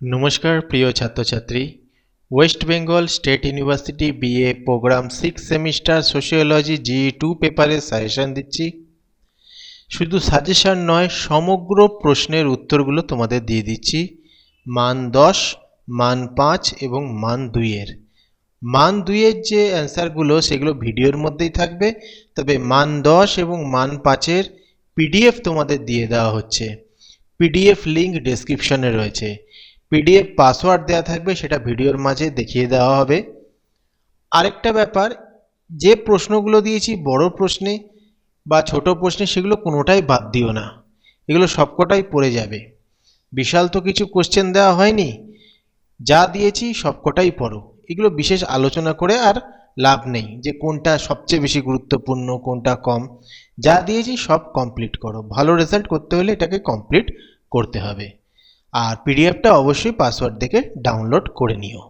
নমস্কার, প্রিয় ছাত্রছাত্রী। West Bengal State University BA program six semester sociology G two পেপারের সাজেশন দিচ্ছি। শুধু সাজেশন নয়, সমগ্র প্রশ্নের উত্তরগুলো তোমাদের দিয়ে দিচ্ছি। মান দশ, মান পাঁচ এবং মান দুইয়ের মান দুইয়ের যে অ্যান্সারগুলো সেগুলো ভিডিওর মধ্যেই থাকবে। তবে মান দশ এবং মান পাঁচের পিডিএফ তোমাদের দিয়ে দেওয়া হচ্ছে। পিডিএফ লিঙ্ক ডেসক্রিপশনে রয়েছে। পিডিএফ পাসওয়ার্ড দেওয়া থাকবে, সেটা ভিডিওর মাঝে দেখিয়ে দেওয়া হবে। আরেকটা ব্যাপার, যে প্রশ্নগুলো দিয়েছি, বড় প্রশ্নে বা ছোট প্রশ্নে, সেগুলো কোনোটাই বাদ দিও না। এগুলো সবকটাই পড়ে যাবে। বিশাল তো কিছু কোশ্চেন দেওয়া হয়নি। যা দিয়েছি, সবকটাই পড়ো। এগুলো বিশেষ আলোচনা করে আর লাভ নেই যে কোনটা সবচেয়ে বেশি গুরুত্বপূর্ণ, কোনটা কম। যা দিয়েছি, সব কমপ্লিট করো। ভালো রেজাল্ট করতে হলে এটাকে কমপ্লিট করতে হবে। আর পিডিএফটা অবশ্যই পাসওয়ার্ড দেখে ডাউনলোড করে নিও।